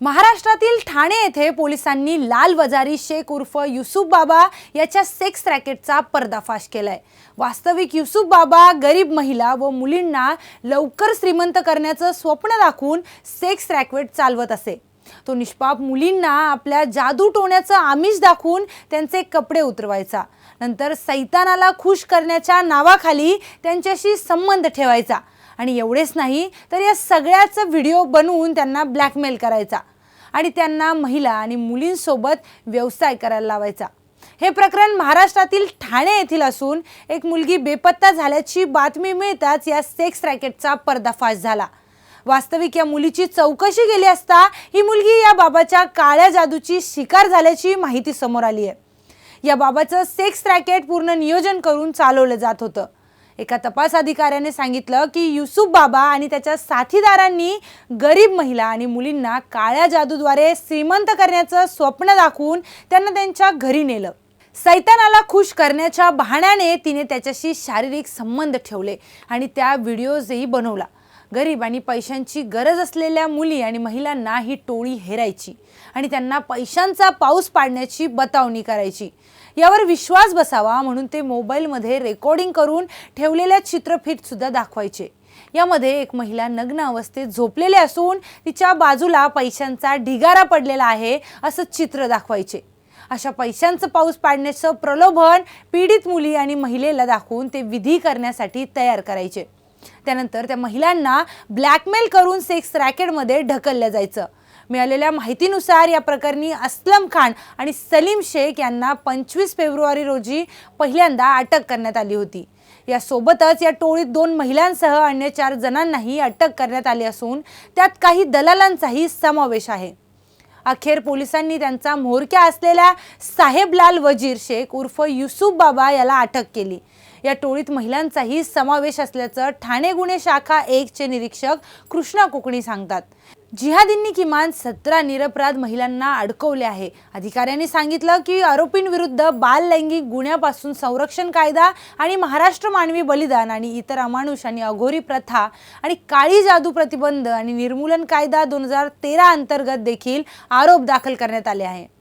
महाराष्ट्रातील ठाणे येथे पोलिसांनी लाल वजारी शेख उर्फ युसुफ बाबा याच्या सेक्स रॅकेटचा पर्दाफाश केलाय. वास्तविक युसुफ बाबा गरीब महिला व मुलींना लवकर श्रीमंत करण्याचं स्वप्न दाखवून सेक्स रॅकेट चालवत असे. तो निष्पाप मुलींना आपल्या जादू टोण्याचं आमिष दाखवून त्यांचे कपडे उतरवायचा. नंतर सैतानाला खुश करण्याच्या नावाखाली त्यांच्याशी संबंध ठेवायचा. आणि एवढेच नाही तर या सगळ्याचं व्हिडिओ बनवून त्यांना ब्लॅकमेल करायचा. आणि त्यांना महिला आणि मुलींसोबत व्यवसाय करायला लावायचा. हे प्रकरण महाराष्ट्रातील ठाणे येथील असून एक मुलगी बेपत्ता झाल्याची बातमी मिळताच या सेक्स रॅकेटचा पर्दाफाश झाला. वास्तविक या मुलीची चौकशी केली असता ही मुलगी या बाबाच्या काळ्या जादूची शिकार झाल्याची माहिती समोर आली आहे या बाबाचं सेक्स रॅकेट पूर्ण नियोजन करून चालवलं जात होतं. एका तपास अधिकाऱ्याने सांगितलं की युसुफ बाबा आणि त्याच्या साथीदारांनी गरीब महिला आणि मुलींना काळ्या जादूद्वारे श्रीमंत करण्याचं स्वप्न दाखवून त्यांना त्यांच्या घरी नेलं. सैतानाला खुश करण्याच्या बहाण्याने तिने त्याच्याशी शारीरिक संबंध ठेवले आणि त्या व्हिडिओजही बनवला. गरीब आणि पैशांची गरज असलेल्या मुली आणि महिलांना ही टोळी हेरायची आणि त्यांना पैशांचा पाऊस पाडण्याची बतावणी करायची. यावर विश्वास बसावा म्हणून ते मोबाईलमध्ये रेकॉर्डिंग करून ठेवलेल्या चित्रफितसुद्धा दाखवायचे. यामध्ये एक महिला नग्न अवस्थेत झोपलेली असून तिच्या बाजूला पैशांचा ढिगारा पडलेला आहे असं चित्र दाखवायचे. अशा पैशांचं पाऊस पाडण्याचं प्रलोभन पीडित मुली आणि महिलेला दाखवून ते विधी करण्यासाठी तयार करायचे. त्यानंतर त्या महिलांना ब्लॅकमेल करून सेक्स रॅकेटमध्ये ढकललं जायचं. मिळालेल्या माहितीनुसार या प्रकरणी असलम खान आणि सलीम शेख यांना पंचवीस फेब्रुवारी रोजी पहिल्यांदा अटक करण्यात आली होती. यासोबतच या टोळीत दोन महिलांसह अन्य चार जणांनाही अटक करण्यात आली असून त्यात काही दलालांचाही समावेश आहे. अखेर पोलिसांनी त्यांचा म्होरक्या असलेल्या साहेबलाल वजीर शेख उर्फ युसुफ बाबा याला अटक केली. या टोळीत महिलांचाही समावेश असल्याचं ठाणे गुन्हे शाखा एकचे निरीक्षक कृष्णा कोकणी सांगतात. जिहादींनी किमान सतरा निरपराध महिलांना अडकवले आहे. अधिकाऱ्यांनी सांगितलं की आरोपींविरुद्ध बाल लैंगिक गुन्ह्यापासून संरक्षण कायदा आणि महाराष्ट्र मानवी बलिदान आणि इतर अमानुष आणि अघोरी प्रथा आणि काळी जादू प्रतिबंध आणि निर्मूलन कायदा दोन हजार तेरा अंतर्गत देखील आरोप दाखल करण्यात आले आहे.